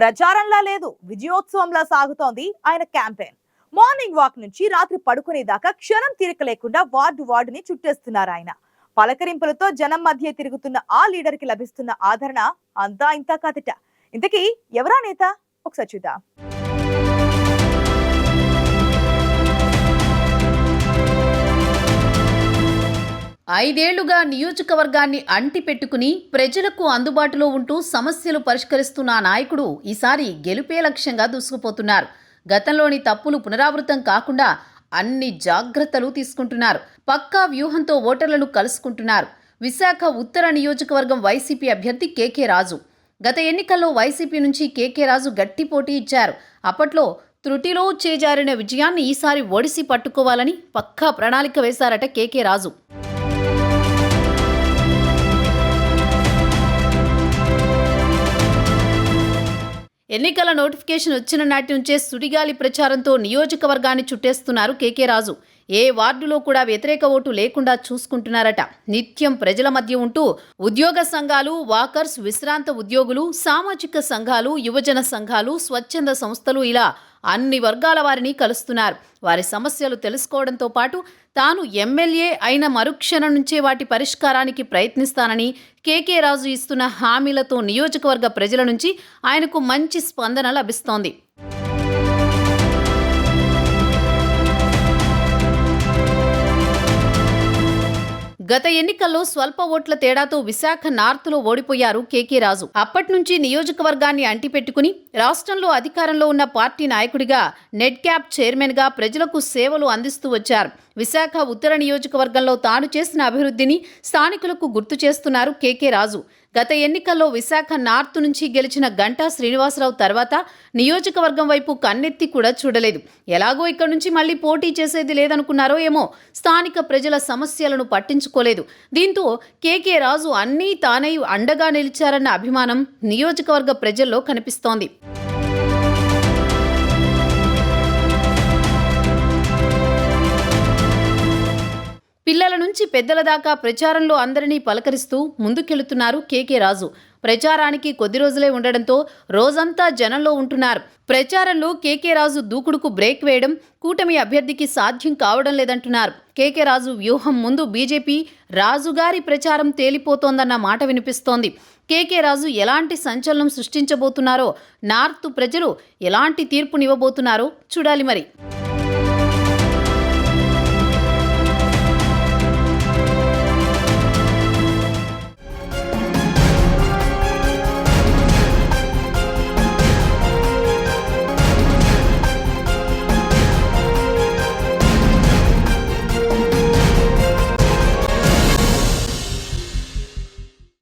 ప్రచారంలా లేదు. విజయోత్సవంలా సాగుతోంది ఆయన క్యాంపెయిన్. మార్నింగ్ వాక్ నుంచి రాత్రి పడుకునేదాకా క్షణం తీరిక లేకుండా వార్డు వార్డుని చుట్టేస్తున్నారు ఆయన. పలకరింపులతో జనం మధ్య తిరుగుతున్న ఆ లీడర్కి లభిస్తున్న ఆదరణ అంతా ఇంతా కాదట. ఇంతకీ ఎవరా నేత? ఒకసారి చూద్దాం. ఐదేళ్ళుగా నియోజకవర్గాన్ని అంటిపెట్టుకుని ప్రజలకు అందుబాటులో ఉంటూ సమస్యలు పరిష్కరిస్తున్న నాయకుడు ఈసారి గెలుపే లక్ష్యంగా దూసుకుపోతున్నారు. గతంలోని తప్పులు పునరావృతం కాకుండా అన్ని జాగ్రత్తలు తీసుకుంటున్నారు. పక్కా వ్యూహంతో ఓటర్లను కలుసుకుంటున్నారు. విశాఖ ఉత్తర నియోజకవర్గం వైసీపీ అభ్యర్థి కేకే రాజు. గత ఎన్నికల్లో వైసీపీ నుంచి కేకే రాజు గట్టి పోటీ ఇచ్చారు. అప్పట్లో త్రుటిలో చేజారిన విజయాన్ని ఈసారి ఒడిసి పట్టుకోవాలని పక్కా ప్రణాళిక వేశారట కేకే రాజు. ఎన్నికల నోటిఫికేషన్ వచ్చిన నాటి నుంచే సుడిగాలి ప్రచారంతో నియోజకవర్గాన్ని చుట్టేస్తున్నారు కేకే రాజు. ఏ వార్డులో కూడా వ్యతిరేక ఓటు లేకుండా చూసుకుంటున్నారట. నిత్యం ప్రజల మధ్య ఉంటూ ఉద్యోగ సంఘాలు వాకర్స్ విశ్రాంత ఉద్యోగులు సామాజిక సంఘాలు యువజన సంఘాలు స్వచ్ఛంద సంస్థలు ఇలా అన్ని వర్గాల వారిని కలుస్తున్నారు. వారి సమస్యలు తెలుసుకోవడంతో పాటు తాను ఎమ్మెల్యే అయిన మరుక్షణం నుంచే వాటి పరిష్కారానికి ప్రయత్నిస్తానని కేకే రాజు ఇస్తున్న హామీలతో నియోజకవర్గ ప్రజల నుంచి ఆయనకు మంచి స్పందన లభిస్తోంది. గత ఎన్నికల్లో స్వల్ప ఓట్ల తేడాతో విశాఖ నార్త్లో ఓడిపోయారు కేకే రాజు. అప్పటి నుంచి నియోజకవర్గాన్ని అంటిపెట్టుకుని రాష్ట్రంలో అధికారంలో ఉన్న పార్టీ నాయకుడిగా నెట్ క్యాప్ చైర్మన్గా ప్రజలకు సేవలు అందిస్తూ వచ్చారు. విశాఖ ఉత్తర నియోజకవర్గంలో తాను చేసిన అభివృద్ధిని స్థానికులకు గుర్తు చేస్తున్నారు కేకే రాజు. గత ఎన్నికల్లో విశాఖ నార్త్ నుంచి గెలిచిన గంటా శ్రీనివాసరావు తర్వాత నియోజకవర్గం వైపు కన్నెత్తి కూడా చూడలేదు. ఎలాగో ఇక్కడి నుంచి మళ్ళీ పోటీ చేసేది లేదనుకున్నారో ఏమో స్థానిక ప్రజల సమస్యలను పట్టించుకోలేదు. దీంతో కేకే రాజు అన్నీ తానై అండగా నిలిచారన్న అభిమానం నియోజకవర్గ ప్రజల్లో కనిపిస్తోంది. పిల్లల నుంచి పెద్దల దాకా ప్రచారంలో అందరినీ పలకరిస్తూ ముందుకెళుతున్నారు కేకే రాజు. ప్రచారానికి కొద్ది రోజులే ఉండడంతో రోజంతా జనంలో ఉంటున్నారు. ప్రచారంలో కేకే రాజు దూకుడుకు బ్రేక్ వేయడం కూటమి అభ్యర్థికి సాధ్యం కావడం లేదంటున్నారు. కేకే రాజు వ్యూహం ముందు బీజేపీ రాజుగారి ప్రచారం తేలిపోతోందన్న మాట వినిపిస్తోంది. కేకే రాజు ఎలాంటి సంచలనం సృష్టించబోతున్నారో నార్త్ ప్రజలు ఎలాంటి తీర్పునివ్వబోతున్నారో చూడాలి మరి.